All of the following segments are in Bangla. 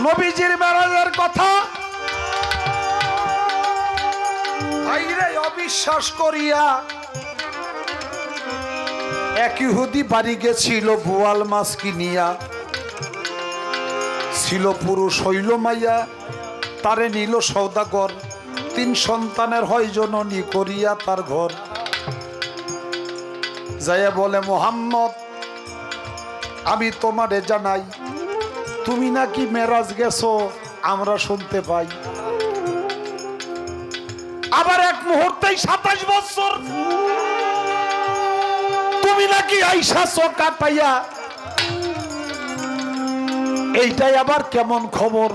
নবীজির মেরাজের কথা। অবিশ্বাস করিয়া। এক ইহুদি বাড়ি গেছিল, বোয়াল মাছ কিনিয়া। ছিল পুরুষ, হইল মাইয়া। তারে নিল সৌদাগর তিন সন্তানের হয় জননী করিয়া তার ঘর। যাইয়া বলে, মোহাম্মদ, আমি তোমারে জানাই তুমি নাকি মেরাজ গেছো, আমরা শুনতে পাই। আবার এক মুহূর্তেই সাতাশ বছর। তুমি নাকি আইসা চোখা পাইয়া। এইটাই আবার কেমন খবর,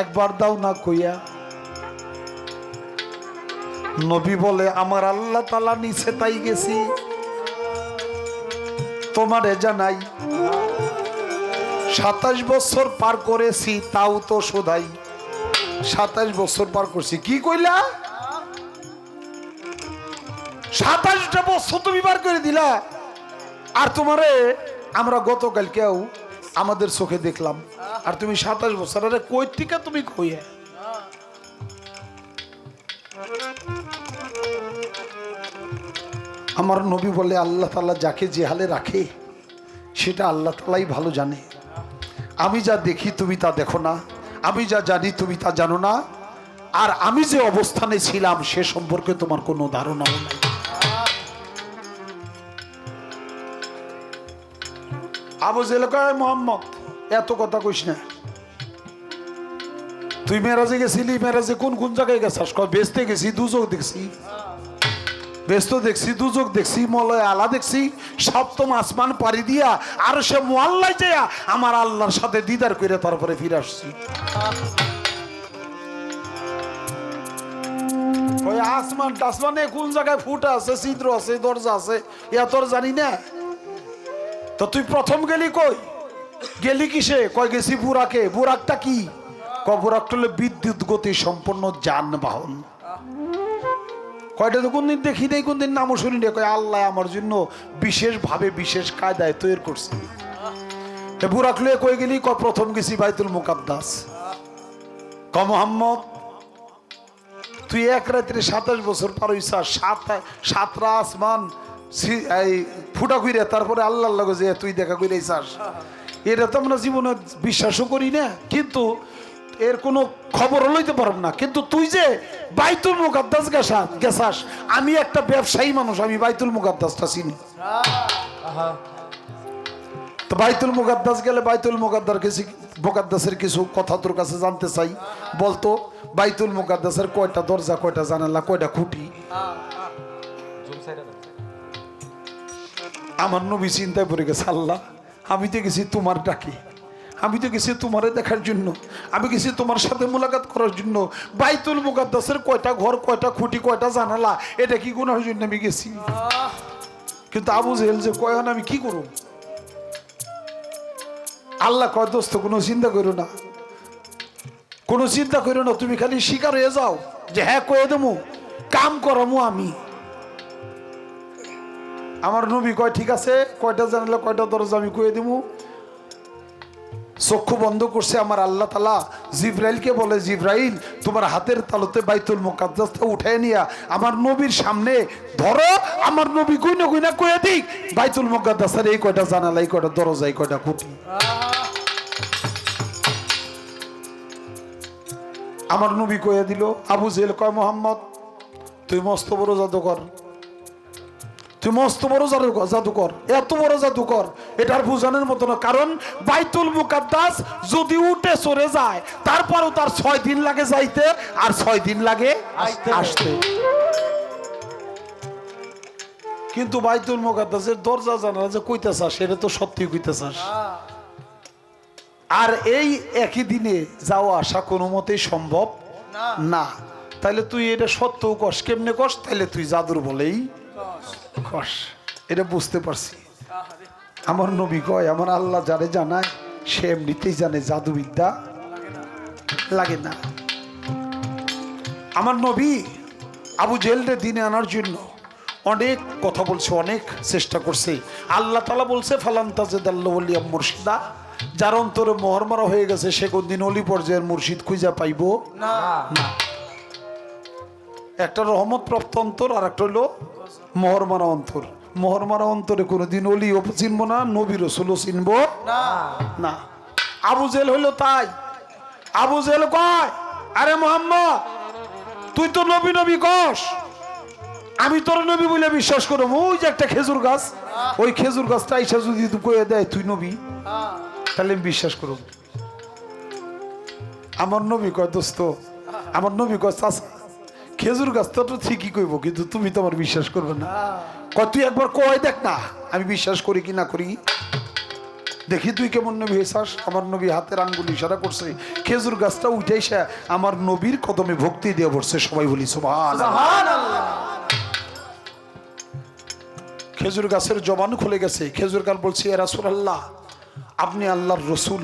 একবার দাও না কইয়া। নবী বলে, আমার আল্লাহ তালা নিচে তাই গেছি। তোমারে জানাই সাতাশ বছর পার করেছি, তাও তো শোধাই সাতাশ বছর পার করছি, কি কইলা? সাতাশটা বছর তুমি পার করে দিলা। আর তোমারে আমরা গতকাল কেউ আমাদের চোখে দেখলাম। আর তুমি সাতাশ বছর, আরে কই থেকে তুমি কইয়া? আমার নবী বলে, আল্লাহ তালা যাকে যে হালে রাখে, সেটা আল্লাহ তালাই ভালো জানে। আমি যা দেখি তুমি তা দেখো না। আমি যা জানি তুমি তা জানো না। আর আমি যে অবস্থানে ছিলাম, সে সম্পর্কে তোমার কোনো ধারণাও নাই। আবু জেলকায় মোহাম্মদ, এত কথা কইস না। তুই মেরাজে গেছিলি, মেরাজে কোন কোন জায়গায় গেছাস? বেচতে গেছি দুযোগ দেখছি। ব্যস্ত দেখছি দুযোগ দেখছি, মলয় আলা দেখছি, সপ্তম আসমান পাড়ি দিয়া, আর সে মোয়াল্লায় যাইয়া আমার আল্লাহর সাথে দিদার করে তারপরে ফিরে আসছি। ওই আসমান টাসমানে কোন জায়গায় ফুটা আছে, ছিদ্র আছে, দরজা আছে, ইয়া তোর জানি না? তো তুই প্রথম গেলি কই? গেলি কিসে? কয়, গেছি বুরাকে। বুরাকটা কি? ক বুরাকটা হলো বিদ্যুৎ গতি সম্পন্ন যানবাহন। কয়টা তো কোনদিন দেখি নেই, কোনদিন নামও শুনি নেই, কয় আল্লাহ আমার জন্য বিশেষভাবে বিশেষ কায়দায় তৈরি করছে। বুরাক লয়ে কই গেলি ক প্রথম গেছি বাইতুল মুকাদ্দাস। ক মোহাম্মদ, তুই এক রাত্রে সাতাশ বছর পার হইছা সাত সাতরা আসমান এই ফুটা কইরে তারপরে আল্লাহ লগে যে তুই দেখা কইরে এটা তো আমরা জীবনে বিশ্বাসও করি না, কিন্তু এর কোনো খবর লইতে পারব না। কিন্তু তুই যে বাইতুল মুকাদ্দাস গেছা গেছাস, আমি একটা ব্যবসায়ী মানুষ, আমি বাইতুল মুকাদ্দাসটা চিনি। তো বাইতুল মুকাদ্দাস গেলে বাইতুল মুকাদ্দার কিছু মুকাদ্দাসের কিছু কথা তোর কাছে জানতে চাই। বলতো, বাইতুল মুকাদ্দাসের কয়টা দরজা, কয়টা জানালা, কয়টা খুঁটি? আমার নবী চিন্তায় পড়ে গেছে, আল্লাহ, আমি তো গেছি তোমার ডাকে। আমি তো গেছি তোমারে দেখার জন্য। আমি গেছি তোমার সাথে মোলাকাত করার জন্য। বাইতুল মুকাদ্দাসের কয়টা ঘর কয়টা খুঁটি কয়টা জানালা এটা কি গুনার জন্য আমি গেছি? কিন্তু আবু জেহেল যে কয়ন আমি কি করব? আল্লাহ কয় দোস্ত কোনো চিন্তা করো না। কোনো চিন্তা করো না তুমি খালি শিকার হয়ে যাও। যে হ্যাঁ কয়ে দেবো। কাম করামু আমি। আমার নবী কয় ঠিক আছে কয়টা জানালা কয়টা দরজা আমি কয়ে দেবো। চক্ষু বন্ধ করছে আমার আল্লাহ তালা জিব্রাইলকে বলে, জিব্রাইল, তোমার হাতের তালুতে বাইতুল মোকাদ্দাসটা উঠায় নিয়া আমার নবীর সামনে ধরো, আমার নবী গুইনা গুইনা কয়ে দিক। বাইতুল মোকাদ্দাসের এই কয়টা জানালা, এই কয়টা দরজা, এই কয়টা খুঁটি? আমার নবী কয়ে দিল, আবু জেল কয়, মোহাম্মদ, তুই মস্ত বড় জাদুকর। তুই মস্ত বড় জাদু- জাদুকর, এত বড় জাদুকর। এটার বুঝানোর মতো না। কারণ বাইতুল মুকাদ্দাস যদি উঠে সরে যায় তারপরও তার ছয় দিন লাগে যাইতে আর ছয় দিন লাগে আসতে। কিন্তু বাইতুল মুকাদ্দাসের দরজা জানা যে কইতেছাস সেটা তো সত্যি কইতেছাস। আর এই একই দিনে যাওয়া আসা কোনো মতেই সম্ভব না। তাইলে তুই এটা সত্য কষ কেমনে কষ তাইলে তুই জাদুর বলেই কষ এটা বুঝতে পারছি। আমার নবী কয়, আমার আল্লাহ যারে জানায়, সে এমনিতেই জানে জাদুবিদ্যা লাগে না। আমার নবী আবু জেলরে দিনে আনার জন্য অনেক কথা বলছে, অনেক চেষ্টা করছে। আল্লাহ তালা বলছে আল্লাহ মুর্শিদা, যার অন্তরে মোহর মারা হয়ে গেছে, সে কোনদিন অলি পর্যায়ের মুর্শিদ খুঁজা পাইবো না। একটা রহমত প্রাপ্ত অন্তর আর একটা হলো মোহর মারা অন্তর। মোহর মারা অন্তরে কোনোদিন অলি চিনবো না নবী রসুলও চিনবো না। আবু জেল হইল তাই। আবু জেল কয় আরে মোহাম্মদ তুই তো নবী নবী কস। আমি তোর নবী বলে বিশ্বাস করব ওই যে একটা খেজুর গাছ ওই খেজুর গাছটা আইসা যদি তুই কয়ে দেয় তুই নবী? হ্যাঁ। তাহলে আমি বিশ্বাস করব আমার নবী কয় দোস্ত আমার নবী কয় চাষা খেজুর গাছটা তো ঠিকই কইব কিন্তু তুমি তো আমার বিশ্বাস করবে না। কয় তুই একবার কয় দেখ না আমি বিশ্বাস করি কি না করি। দেখি তুই কেমন নবী হয়েছাস আমার নবী হাতের আঙ্গুল ইশারা করছে খেজুর গাছটা উঠেছে আমার নবীর কদমে ভক্তি দিয়ে পড়ছে সবাই বলি সুবহানাল্লাহ। খেজুর গাছের জবান খুলে গেছে খেজুর গাছ বলছে রাসূলুল্লাহ আপনি আল্লাহর রসুল।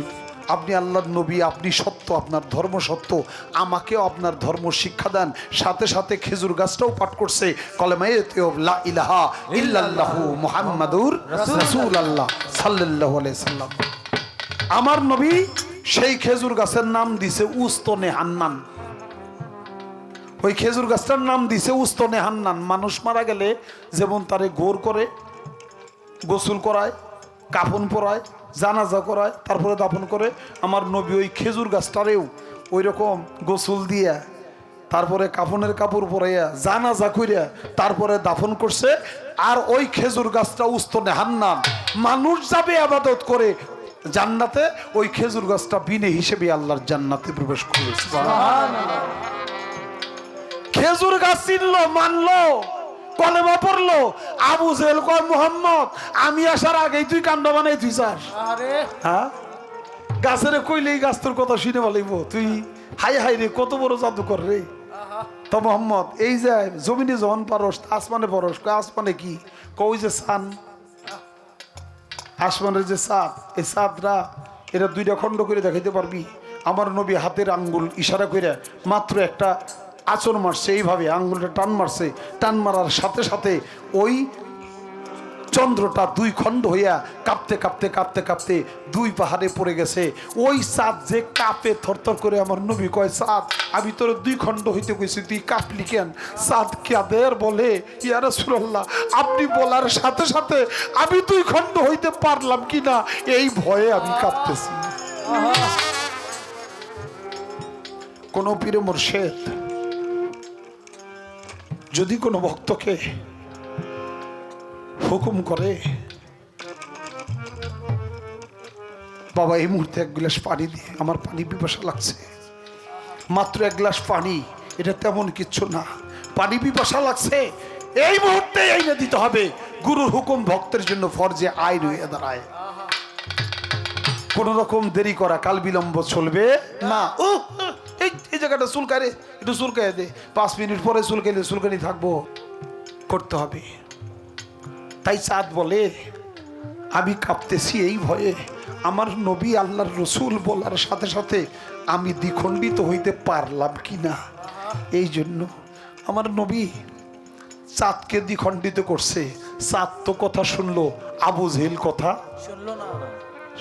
আপনি আল্লাহর নবী, আপনি সত্য, আপনার ধর্ম সত্য, আমাকেও আপনার ধর্ম শিক্ষা দেন। সাথে সাথে খেজুর গাছটাও পাঠ করছে, কলেমায়ে আমার নবী সেই খেজুর গাছের নাম দিছে উস্তনে হান্নান। ওই খেজুর গাছটার নাম দিছে উস্তনে হান্নান। মানুষ মারা গেলে যেমন তারে গোর করে, গোসল করায়, কাফন পরায় জানাজা করায়, তারপরে দাফন করে। আমার নবী ওই খেজুর গাছটারেও ওই রকম গোসল দিয়া, তারপরে কাফনের কাপড় পরাইয়া জানাজা কইরা তারপরে দাফন করছে। আর ওই খেজুর গাছটা উস্তনে হান্নান মানুষ যাবে আবাদত করে জান্নাতে, ওই খেজুর গাছটা বিনে হিসেবে আল্লাহর জান্নাতে প্রবেশ করেছে খেজুর গাছ চিনলো, মানলো। কলেমা পড়ল আবু জেল কয় মোহাম্মদ আমি আসার আগেই তুই কাণ্ড বানাই তুই চাস হ্যাঁ? গাছের কইলেই গাছ তোর কথা শুনে বলিব তুই হাই হাই রে কত বড় জাদুকর রে। তো মোহাম্মদ এই যে জমিনে যখন পারস আসমানে পরস কয় আসমানে কি? কই যে সান। আসমানের যে চাঁদ এই চাঁদরা এটা দুইটা খণ্ড করে দেখাইতে পারবি। আমার নবী হাতের আঙ্গুল ইশারা করে মাত্র একটা আচর মারছে, এইভাবে আঙ্গুলটা টান মারছে, টান মারার সাথে সাথে ওই চন্দ্রটা দুই খণ্ড হইয়া কাঁপতে কাঁপতে কাঁপতে কাঁপতে দুই পাহাড়ে পড়ে গেছে। ওই চাঁদ যে কাঁপে, থরথর করে আমার নবী কয় চাঁদ আমি তোর দুই খণ্ড হইতে কইছি, তুই কাঁপলি কেন? চাঁদ কাদের বলে ইয়ারা সুরাল্লাহ আপনি বলার সাথে সাথে আমি দুই খণ্ড হইতে পারলাম কি না এই ভয়ে আমি কাঁপতেছি। কোন পীরে মোর্শেদ যদি কোনো ভক্তকে হুকুম করে, বাবা, এই মুহূর্তে এক গ্লাস পানি দিয়ে, আমার পানি পিপাসা লাগছে। মাত্র এক গ্লাস পানি, এটা তেমন কিচ্ছু না। পানি পিপাসা লাগছে। এই মুহূর্তে আইনে দিতে হবে। গুরুর হুকুম ভক্তের জন্য ফরজে আইন হয়ে দাঁড়ায়। কোন রকম দেরি করা, কাল বিলম্ব চলবে না। ও এই এই জায়গাটা চুলকায় রে একটু চুলকায় দে। পাঁচ মিনিট পরে চুলকাইলে চুলকানি থাকব। করতে হবে। তাই চাঁদ বলে আমি কাঁপতেছি এই ভয়ে। আমার নবী আল্লাহর রসুল বলার সাথে সাথে আমি দ্বিখণ্ডিত হইতে পারলাম কি না এই জন্য আমার নবী চাঁদকে দ্বিখণ্ডিত করছে। চাঁদ তো কথা শুনলো আবু জেল কথা শুনলো না।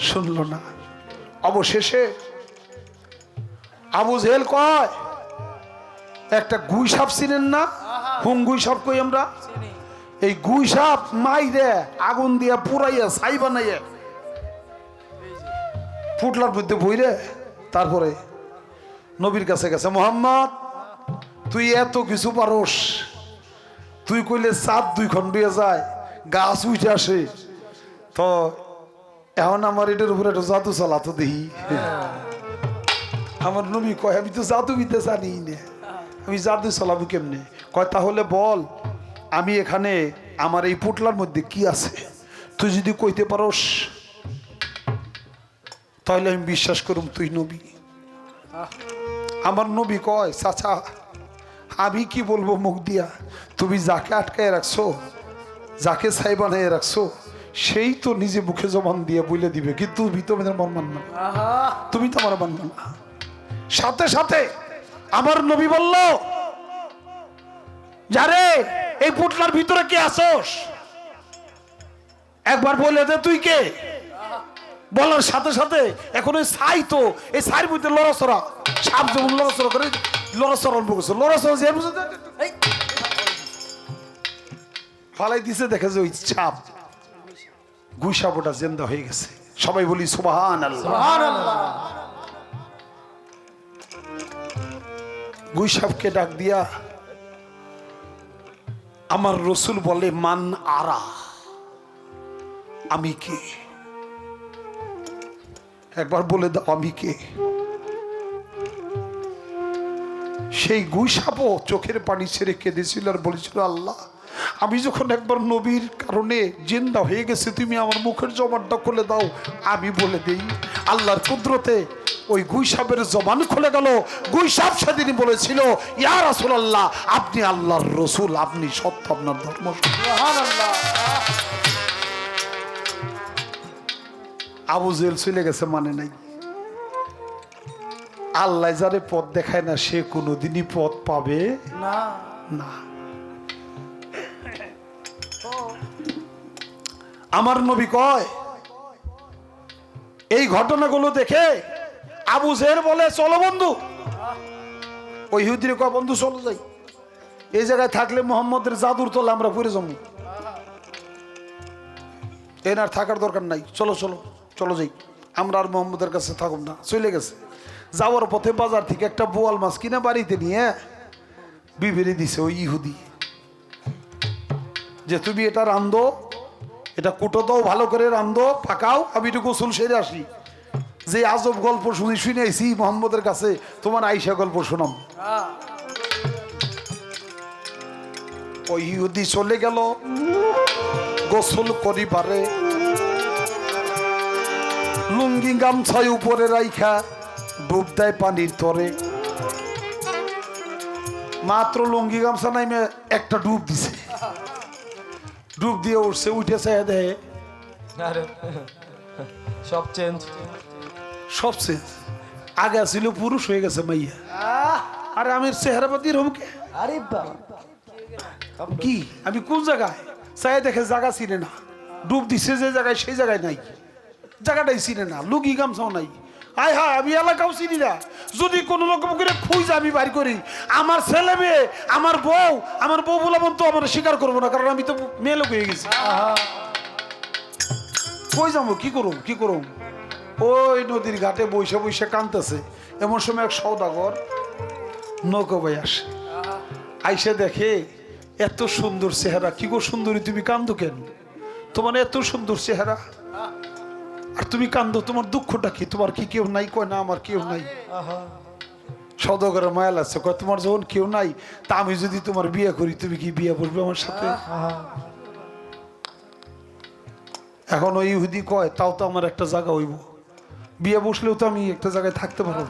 শুনল না। অবশেষে আবু জেল কয় একটা গুই সাপ চিনেন না? হুম গুই সাপ কই আমরা? এই গুই সাপ মাইরে আগুন দিয়া পুরাইয়া ছাই বানাইয়া। ফুটলার মধ্যে বইরে তারপরে নবীর কাছে গেছে মোহাম্মদ তুই এত কিছু পারস। তুই কইলে চাঁদ দুই খন্ড হয়ে যায় গাছ উঠে আসে। তো এখন আমার এটার উপরে একটা জাদু চালাতো দেখি। আমার নবী কয় আমি তো জাদু বিতে জানি না। আমি জাদু চালাবো কেমনে? কয় তাহলে বল আমি এখানে আমার এই পুটলার মধ্যে কি আছে? তুই যদি কইতে পারস তাহলে আমি বিশ্বাস করুম তুই নবী। আমার নবী কয় চাচা আমি কি বলব মুখ দিয়া? তুমি যাকে আটকায় রাখছো যাকে ছাই বানায় রাখছো সেই তো নিজে মুখে জমান দিয়ে বলে দিবে কিন্তু তুমি তো আমাদের মন মানবে তুমি তো আমার মানবে না। সাথে সাথে আমার নবী বলল, যারে, এই পুটলার ভিতরে কে আসোস একবার বলে দে তুই কে? বলার সাথে সাথে এখন ওই ছাই তো, এই ছাইয়ের মধ্যে লড়াচড়া, সাপ যেমন লড়াচড়া করে, লড়াচড়া আরম্ভ করছে। লড়াচড়া যে ফালাই দিছে, দেখে যে ওই ছাপ গুই সাপ ওটা জেন্দা হয়ে গেছে। সবাই বলি সুবাহান আল্লাহ গুই সাপকে ডাক দিয়া আমার রসুল বলে, মান আরা, আমি কে? একবার বলে দাও, আমি কে? সেই গুইসাপও চোখের পানি ছেড়ে কেঁদেছিল আর বলেছিল, আল্লাহ আমি যখন একবার নবীর কারণে জিন্দা হয়ে গেছে তুমি আমার মুখের জবানটা খুলে দাও আমি বলে দিই আল্লাহর কুদরতে ওই গুই সাপের জবান খুলে গেল। গুই সাপ সেদিন বলেছিল ইয়া রাসুল আল্লাহ আপনি আল্লাহর রসুল আপনি সত্য আপনার ধর্ম আবু জেল চলে গেছে মানে নাই। আল্লাহ যারে পথ দেখায় না সে কোনোদিনই পথ পাবে না। না। আমার নবী কয়, এই ঘটনাগুলো দেখে আবু জের বলে, চলো বন্ধু। ওই হুদিরে কয়, বন্ধু, চলো যাই। এই জায়গায় থাকলে মোহাম্মদের জাদুর তোলে আমরা পড়ে জমি এনার থাকার দরকার নাই। চলো চলো চলো যাই। আমরা আর মোহাম্মদের কাছে থাকুম না। চলে গেছে। যাওয়ার পথে বাজার থেকে একটা বোয়াল মাছ কিনে বাড়িতে নিয়ে বিবেরে দিছে ওই ইহুদি। যে, তুমি এটা রান্ধো? এটা কুটো দাও ভালো করে রান্ধো, পাকাও, আমি একটু গোসল সেরে আসি। যে আজব গল্প শুনি শুনেছি মোহাম্মদের কাছে, তোমার আইসা গল্প শোনাম। ওই চলে গেল, গোসল করিবারে। লুঙ্গি গামছায় উপরে রাইখা, ডুব দেয় পানির তরে। মাত্র লুঙ্গি গামছা নাইমে একটা ডুব দিছে। ডুব দিয়ে উঠছে উঠেছে দেহে আরে সব চেঞ্জ সবচেয়ে আগে ছিল পুরুষ হয়ে গেছে মাইয়া। আরে আমি চেহারা পাতি রমকে আরে কি? আমি কোন জায়গায়? চাই দেখে জায়গা চিনে না। ডুব দিছে যে জায়গায় সেই জায়গায় নাই। জায়গাটাই চিনে না। লুঙ্গি গামছাও নাই। আয় হায়, আমি এলাকাও চিনি না। যদি কোনো রকম করে খুঁজ আমি বাড়ি করি, আমার ছেলে মেয়ে, আমার বউ আমার বউ বলাবন তো আমার স্বীকার করব না, কারণ আমি তো মেয়ে লোক হয়ে গেছি। কই যাব, কি করুম কি করুম? ওই নদীর ঘাটে বৈশা বৈশা কানতেছে এমন সময় এক সৌদাগর নৌকো ভাই আসে। আইসে দেখে, এত সুন্দর চেহারা, কি গো সুন্দরী, তুমি কান্দো কেন? তোমার এত সুন্দর চেহারা। আর তুমি কান্দো, তোমার দুঃখটা কি? তোমার কি কেউ নাই? কয়, না, আমার কেউ নাই। সদগরের মায়াল আছে, কয়, তোমার যখন কেউ নাই? তা আমি যদি তোমার বিয়ে করি, তুমি কি বিয়ে করবে আমার সাথে? এখন ওই ইহুদি কয়, তাও তো আমার একটা জায়গা হইব। বিয়ে বসলেও তো আমি একটা জায়গায় থাকতে পারব।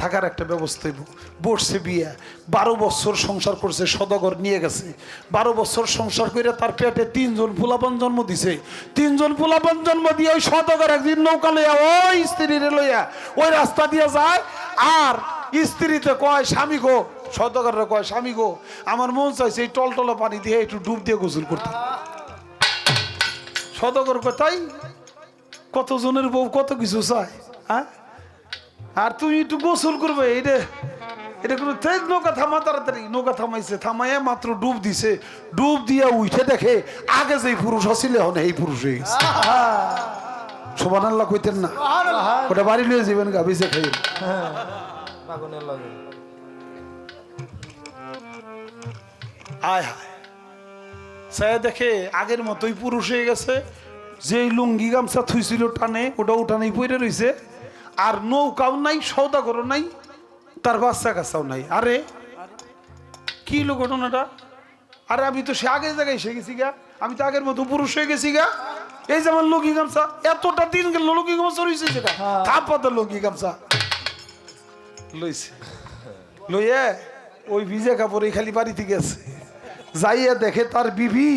থাকার একটা ব্যবস্থা হইব। বসছে বিয়ে, বারো বছর সংসার করছে, সদগর নিয়ে গেছে। বারো বছর সংসার করে তার পেটে তিনজন পোলাপান জন্ম দিছে। তিনজন পোলাপান জন্ম দিয়ে ওই সদগর একদিন নৌকা লইয়া ওই স্ত্রীরে লইয়া ওই রাস্তা দিয়ে যায়। আর স্ত্রীতে কয়, স্বামী গো। সদগরে কয়, স্বামী গো, আমার মন চাইছে এই টলটলা পানি দিয়ে একটু ডুব দিয়ে গোসল করতে। সদগর কথাই কত জনের বউ কত কিছু চায় হ্যাঁ? আর তুমি একটু গোসল করবে এটা এটা কোনো তেজ নৌকা থামা তাড়াতাড়ি নৌকা থামাইছে থামাইয়া মাত্র ডুব দিছে। ডুব দিয়া উঠে দেখে আগে যেই পুরুষ আসছিল এখন এই পুরুষ হয়ে গেছে। সোমান আল্লাহ কইতেন না। ওটা বাড়ি লিয়ে যাবেন গা বেঁচে খাই আয় হায়। সে দেখে আগের মতোই পুরুষ হয়ে গেছে যে লুঙ্গি গামছা থুইছিল টানে ওটা উঠানেই পড়ে রইছে। আর নৌকাও নাই সৌদাগরও নাই তার বাচ্চা কাচ্চাও নাই। আরে কি লো ঘটনাটা? আরে আমি তো সে আগের জায়গায় এসে গেছি গা। আমি তো আগের মতো পুরুষ হয়ে গেছি গা। এই যেমন লুঙ্গি গামছা এতটা দিন গেল লুঙ্গি গামছা রয়েছে যেটা তারপর লুঙ্গি গামছা? লইছে। লইয়ে ওই ভিজে কাপড়ে খালি বাড়িতে গেছে। যাইয়া দেখে তার বিবি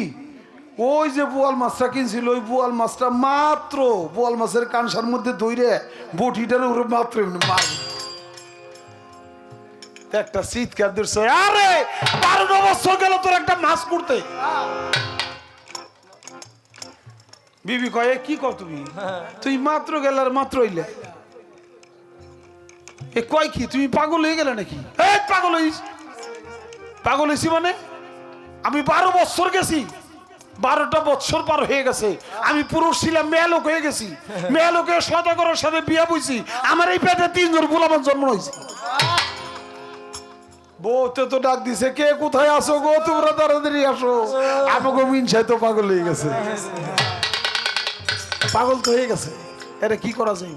ওই যে বোয়াল মাছটা কিনছিল, ওই বোয়াল মাছটা মাত্র, বোয়াল মাছের কানসার মধ্যে ধইরে বটিটার উপরে মাত্র একটা শীতকার দৃশ্য আরে, বারো বছর গেল তোর একটা মাছ করতে বিবি কয়ে, কি কর তুমি? তুই মাত্র গেলার মাত্র ইলে এ কয় কি, তুমি পাগল হয়ে গেলে নাকি? পাগল হইস। পাগল হয়েছি মানে? আমি বারো বছর গেছি। বারোটা বছর পার হয়ে গেছে। আমি পুরুষ ছিলাম, মেয়ে লোক হয়ে গেছি। মেয়ে লোকের সদাগরের সাথে বিয়া বইছি। আমার এই পেটে তিনজন গোলামের জন্ম হয়েছে। বউতে তো ডাক দিছে, কে কোথায় আসো গো? তোমরা তাড়াতাড়ি আসো। আমাকে তো পাগল হয়ে গেছে। পাগল তো হয়ে গেছে। এটা কি করা যায়?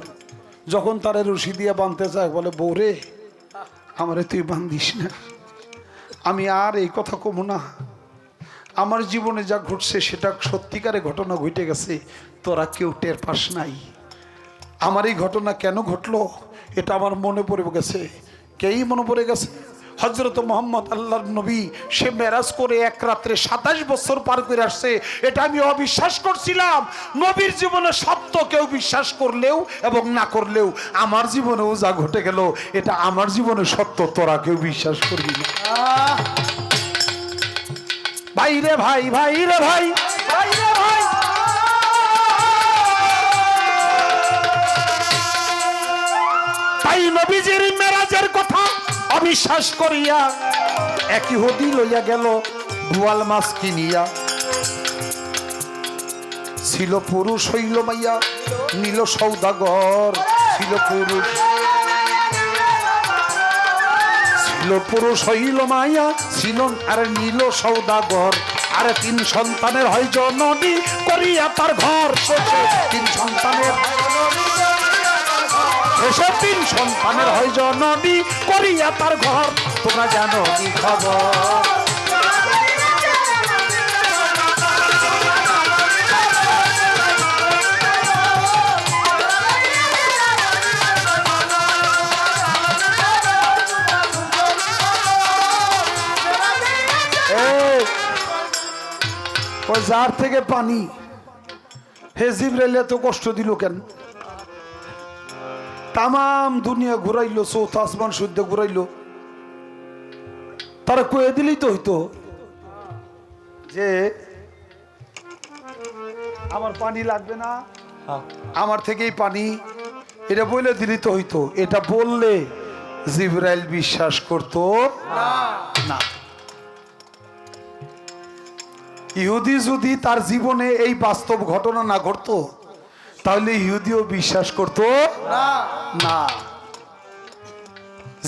যখন তারে রশি দিয়ে বাঁধতে চায় বলে বৌরে আমারে তুই বান্ধিস না। আমি আর এই কথা কমু না। আমার জীবনে যা ঘটছে, সেটা সত্যিকারে ঘটনা ঘটে গেছে, তোরা কেউ টের পাস নাই। আমার এই ঘটনা কেন ঘটলো, এটা আমার মনে পড়ে গেছে। কেই মনে পড়ে গেছে? হজরত মোহাম্মদ আল্লাহর নবী, সে মেরাজ করে এক রাত্রে সাতাশ বছর পার করে আসছে। এটা আমি অবিশ্বাস করছিলাম। নবীর জীবনে সত্য কেউ বিশ্বাস করলেও এবং না করলেও আমার জীবনেও যা ঘটে গেল, এটা আমার জীবনে সত্য, তোরা কেউ বিশ্বাস করবি না। ভাই রে ভাই ভাই রে ভাই। ভাই রে ভাই। তাই নবীজির মেরাজের কথা অবিশ্বাস করিয়া একই হদি লইয়া গেল বোয়াল মাছ কিনিয়া। ছিল পুরুষ হইল মাইয়া নীল সৌদাগর। ছিল পুরুষ পুরুষ হইল মাইয়া ছিল আর নীল সৌদাগর। আর তিন সন্তানের হয় জননী, করিয়া তার ঘর তিন সন্তানের এসব তিন সন্তানের হয় জননী, করিয়া তার ঘর। তোমরা জানো কি খবর? যার থেকে পানি। হে জিব্রাইল এত কষ্ট দিল কেন? তামাম দুনিয়া ঘুরাইলো চৌথ আসমান শুদ্ধ ঘুরাইলো। তারা কয়ে দিলেই তো হইতো যে আমার পানি লাগবে না হ্যাঁ। আমার থেকেই পানি। এটা বলে দিলেই তো হইতো। এটা বললে জিব্রাইল বিশ্বাস করতো না। ইহুদি যদি তার জীবনে এই বাস্তব ঘটনা না ঘটতো তাহলে ইহুদিও বিশ্বাস করত না।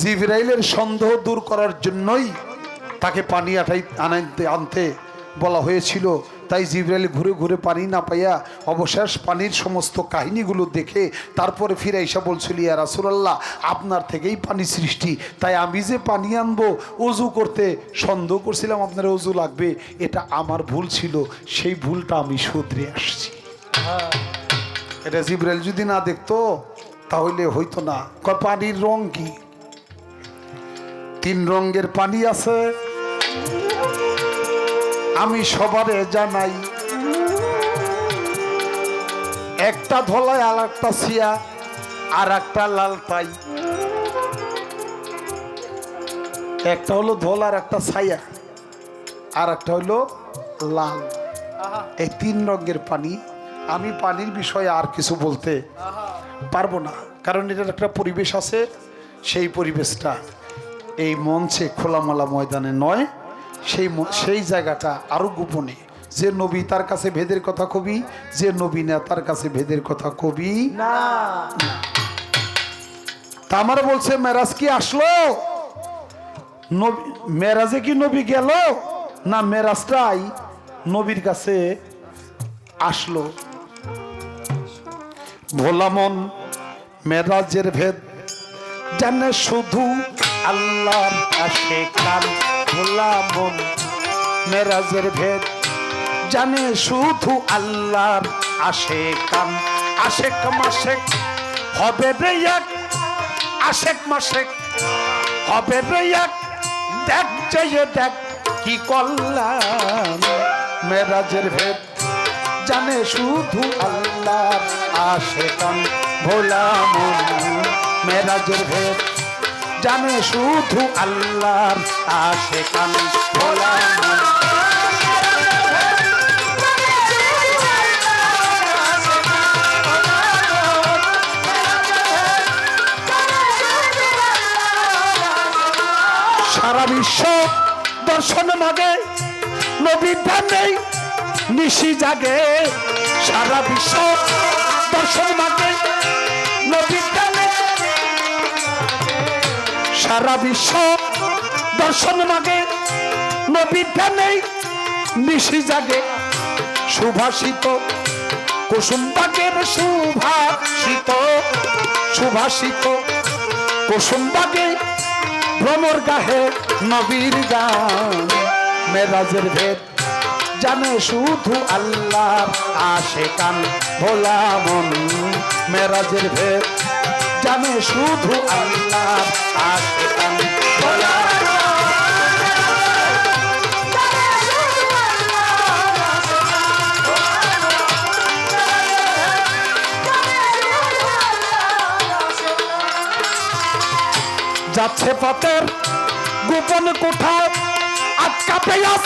জিব্রাইলের সন্দেহ দূর করার জন্যই তাকে পানি আঠাই আনাইতে আনতে বলা হয়েছিল। তাই জিব্রাইল ঘুরে ঘুরে পানি না পাইয়া অবশেষ পানির সমস্ত কাহিনীগুলো দেখে তারপরে ফিরে এসে বলছিল, ইয়া রাসুলাল্লাহ, আপনার থেকেই পানি সৃষ্টি। তাই আমি যে পানি আনব, অজু করতে সন্দেহ করছিলাম, আপনার অজু লাগবে। এটা আমার ভুল ছিল, সেই ভুলটা আমি শুধরে আসছি। এটা জিব্রাইল যদি না দেখতো, তাহলে হইতো না। পানির রং কি? তিন রঙের পানি আছে। আমি সবারে জানাই। একটা ধলায় আর একটা সিয়া আর একটা লাল তাই। একটা হলো ধল আর একটা ছায়া আর একটা হলো লাল। এই তিন রঙের পানি আমি পানির বিষয়ে আর কিছু বলতে পারব না কারণ এটার একটা পরিবেশ আছে সেই পরিবেশটা এই মঞ্চে খোলামেলা ময়দানে নয়। সেই সেই জায়গাটা আরও গোপনে। যে নবী তার কাছে ভেদের কথা কবি যে নবী না তার কাছে ভেদের কথা কবি। না। তা আমার বলছে মেরাজ কি আসলো? মেরাজে কি নবী গেল? না মেরাজটাই নবীর কাছে আসলো। ভোলামন মেরাজের ভেদ জানে শুধু আল্লাহর আসে কান ভোলামন মেরাজের ভেদ। জানে শুধু আল্লাহর আসে কান আশেক মাসেক হবে রে এক, আশেক মাসেক হবে রে দেখ চেয়ে দেখ কি করলাম মেরাজের ভেদ। জানে শুধু আল্লাহর আশেকান ভোলা মন মেরাজের ভেদ। জানে শুধু আল্লাহ আশেকান ভোলা সারা বিশ্ব দর্শন মাগে নবীর নেই নিশি জাগে। সারা বিশ্ব দর্শন মাগে নবীর সারা বিশ্ব দর্শন মাগে, নবীর নেই নিশি জাগে। সুভাষিত কুসুম বাগের সুভাষিত সুভাষিত কুসুম বাগে ভ্রমর গাহে নবীর গান। মেরাজের ভেদ জানে শুধু আল্লাহ আশে কান ভোলা মন। মেরাজের ভেদ জানে শুধু আল্লাহ যাচ্ছে পথের গোপন কোঠায়, আটকা পেয়াস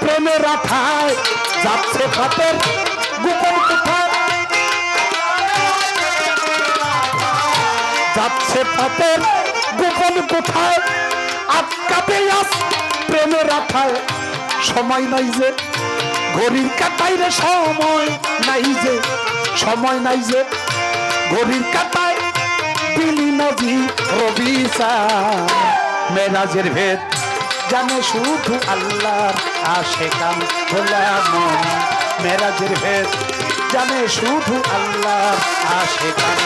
প্রেমের আঠায়। যাচ্ছে পথের গোপন কোঠায় যাচ্ছে পথের গোপন কোথায় আটকা পেয়াস প্রেমের আঠায় সময় নাই যে, ঘড়ির কাটাই রে সময় নাই যে, সময় নাই যে, ঘড়ির কাটায় বিলি নদী রবিসা মেরাজের ভেদ জানে শুধু আল্লাহর আশে কাম ভোলা মন। মেরাজের ভেদ জানে শুধু আল্লাহর আশে কাম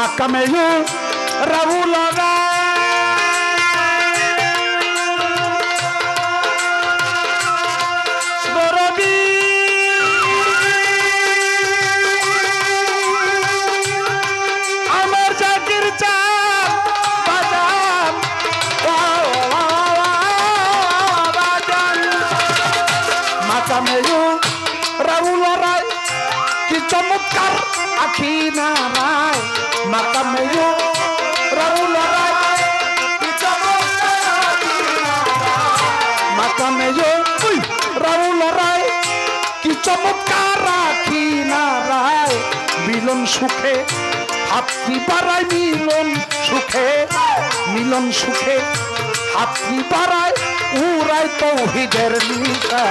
ভোলা মন। মাকামে রাহুল আমার জাকির চাপ না রায় মাতা মেয়ো রাহুল রায়। মাতা মেয়ো রাহুল রায় কি চমৎকার আখি না রায় মিলন সুখে হাতটি বাড়ায় মিলন সুখে মিলন সুখে হাতটি বাড়ায় উড়ায় তৌহিদের নিশা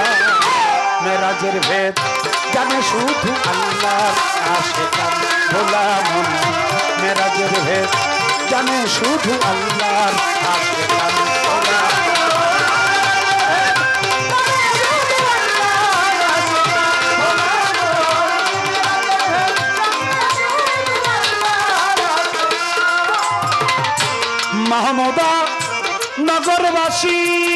মেরাজের ভেদ জানে শুধু আল্লাহ আশে কান ভোলা মন মেরাজের ভেদ। জানে শুধু আল্লাহ আশে কান ভোলা মাহমুদা নগরবাসী।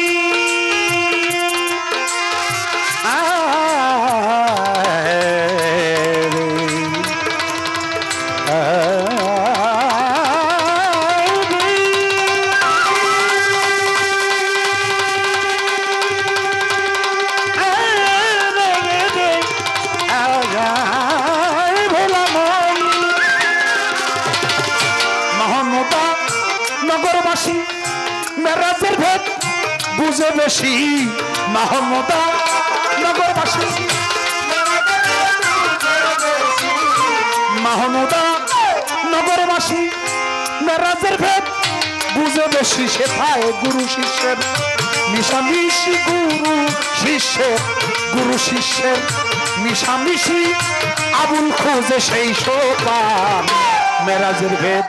মাহমুদা নগরবাসী। মাহমুদা নগরবাসী, মেরাজের ভেদ, বুঝে বেশি শেখায় গুরু শিষ্যের। মিশামিশি গুরু শিষ্যের গুরু শিষ্যের। মিশামিশি আবুল খোঁজে সেই সোপান। মেরাজের ভেদ,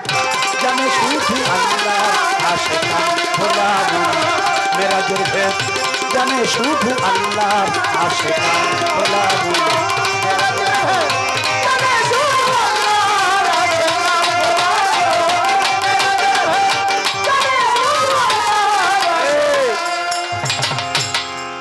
জানে শুধু আল্লাহ আশে খোলা মেরাজের ভেদ জানে শুধু আল্লাহ। আশে খোলা